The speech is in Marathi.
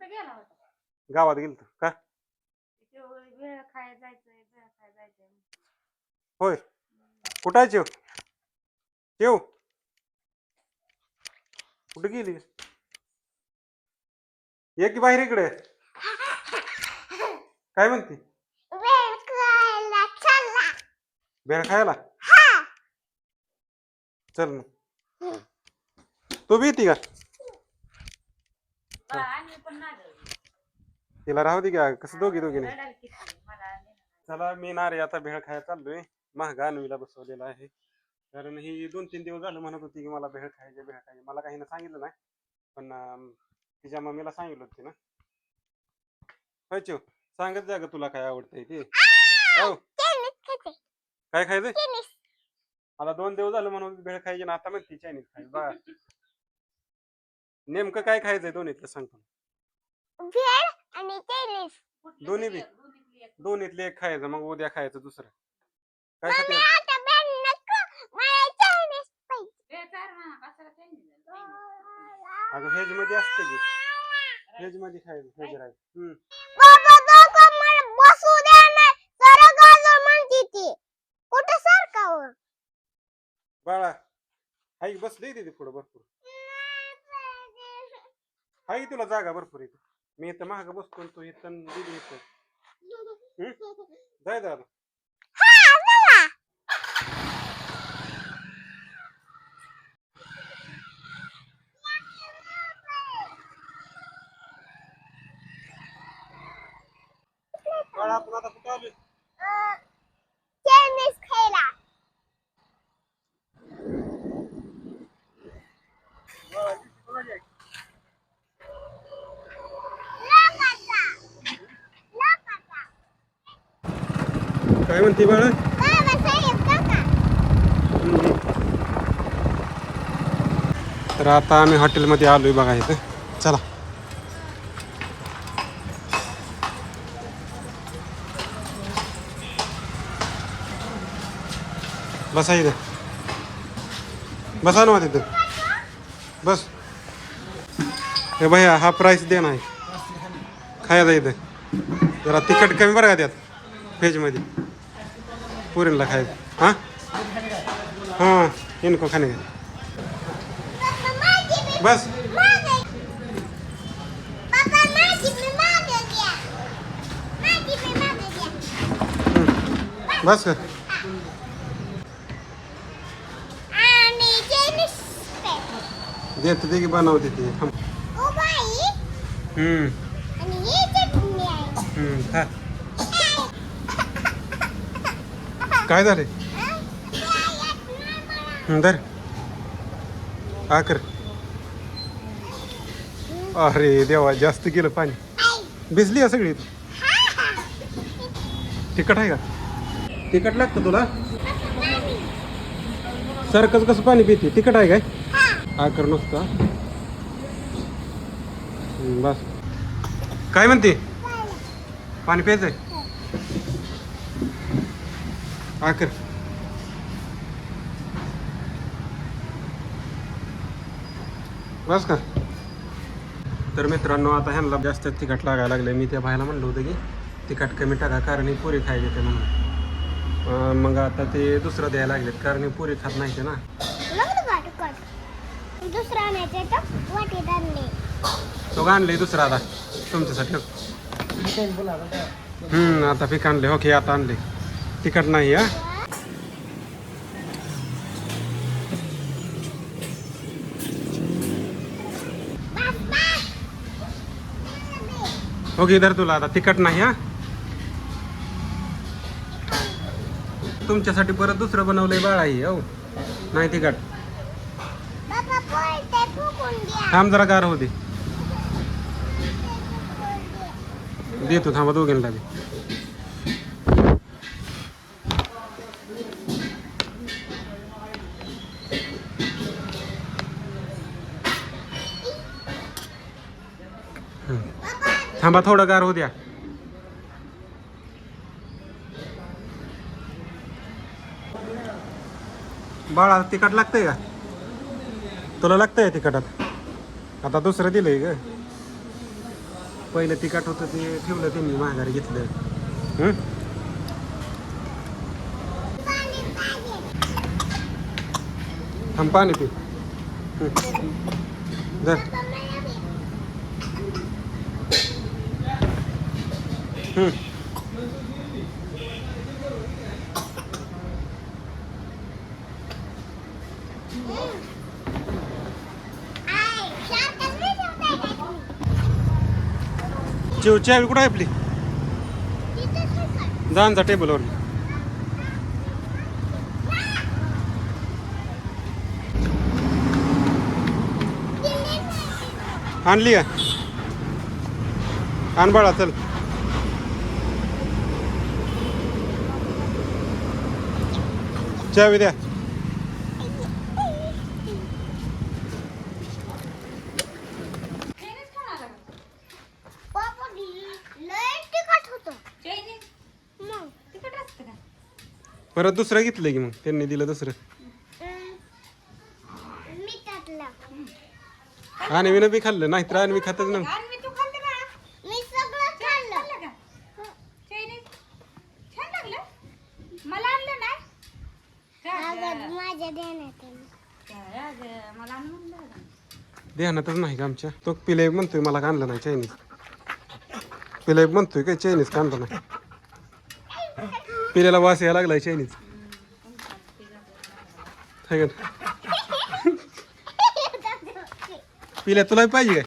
कुठे गेला होता? गावात गेलतो. का? तिथे वेळ खायला जायचंय वेळ खायला जायचंय. होय. कुठं आहे जेव जेव कुठे गेली? ये की बाहेर इकडे. काय म्हणते? वेळ करायला चला. भेळ खायला? हा. चल मग तू बी येते का. तिला राहू दे का कसं दोघी दोघी नाही. चला मी नारे आता भेळ खायला चाललोय. महागा अन्वीला बसवलेला आहे. कारण ही दोन तीन दिवस झालं म्हणत होती की मला भेळ खायची भेळ खायची. मला काही सांगितलं नाही. पण तिच्या मम्मीला सांगितलं होती ना. होय सांगत जा ग तुला काय आवडतंय ते. हो. काय खायचंय? टेनिस मला दोन दिवस झालं म्हणून भेळ खायची ना आता म्हणते चायनीज खायचं. बघा नेमकं काय खायचंय दोन्हीतलं आणि कुठली दोन्ही बी? दोन्हीतली एक. खायचं मग उद्या खायचं दुसरं. काय मम्मी खाते आता नको मला पाहिजे. अगं व्हेजमध्ये असतं की. व्हेजमध्ये खायचं व्हेज राहायचं हम्म. बाबा दोघं मला बसू द्या नाही सरळ गाजर म्हणते ती. कुठं सरकावं? बाळा हाय बसली तिथे पुढं भरपूर. हाय तुला जागा भरपूर इथे. मी इथं महाग बसतो आणि तू इथं दिली इथं. जाय दादा. हा आपण आता काय म्हणते बाळा? तर आता आम्ही हॉटेलमध्ये आलो आहे बघा इथं. चला. बसा इथं. बसा ना तिथं. बस. हे भैया हा प्राईस दे नाही खायचा इथं. जरा तिखट कमी बरं का त्यात? व्हेजमध्ये पुरीला खाय हां हां इनको को का बस बस कर देते ते की बनवते ते ओ हम्म, हम्म, खा. काय झाले हम्म, धर. हा अरे देवा जास्त गेलं पाणी. भिजली आहे सगळी तिखट आहे का? तिखट लागतं तुला? सारखंच कसं पाणी पिते? तिखट आहे काय? आकर नुसता बस. काय म्हणते? पाणी प्यायचंय? हा कर बस का तर मित्रांनो आता ह्यांना जास्त तिखट लागायला लागले मी त्या भायला म्हणलं होतं की तिखट कमी टाका कारण ही पुरी खायची ते म्हणून. मग आता ते दुसरं द्यायला लागलेत कारण ही पुरी खात नाही ते ना तो का आणले. दुसरा आता. तुमच्यासाठी. हो. हम्म आता पीक आणले ओके आता आणले तिखट नाही हा? हो, ओके इधर तुला आता. तिखट नाही हा? तुमच्यासाठी परत दुसरं बनवलंय बाळा ही? हो नाही तिखट. थांब जरा गार होते देतो थांबा दोघींना बी. थांबा थोडं गार हो द्या. बाळा तिखट लागतंय का? तुला लागतंय तिखटात? आता दुसरं दिलंय ग. पहिलं तिखट होतं ते ठेवलं त्यांनी माघारी घेतलं. थांब पाणी पी. जर चिवची आहे कुठं आहे आपली? जा टेबलवर. आणली का? आण बाळा चल चावी द्या चायनीज खाणार का? पप्पा, लय तिखट होतं. चायनीज मग, तिखट असतं का? परत दुसरं घेतलं की मग? त्यांनी दिलं दुसरं. आणि मी बी खाल्लं नाहीतर आणि मी खातच नव्हतं आणि मी तू खाल्लं का मी सगळं चायनीज खाल्लं. खाल्लं का चायनीज छान लागलं मला आणलं नाही का अगं, गं? माझ्या ध्यानात मला आणून. ध्यानातच नाही का आमच्या? तो पिले म्हणतोय मला आणलं नाही चायनीज पिले म्हणतोय काय चायनीज का आणलं नाही? पिल्याला वास यायला लागलाय चायनीज हाय का? पिल्या तुला पाहिजे काय?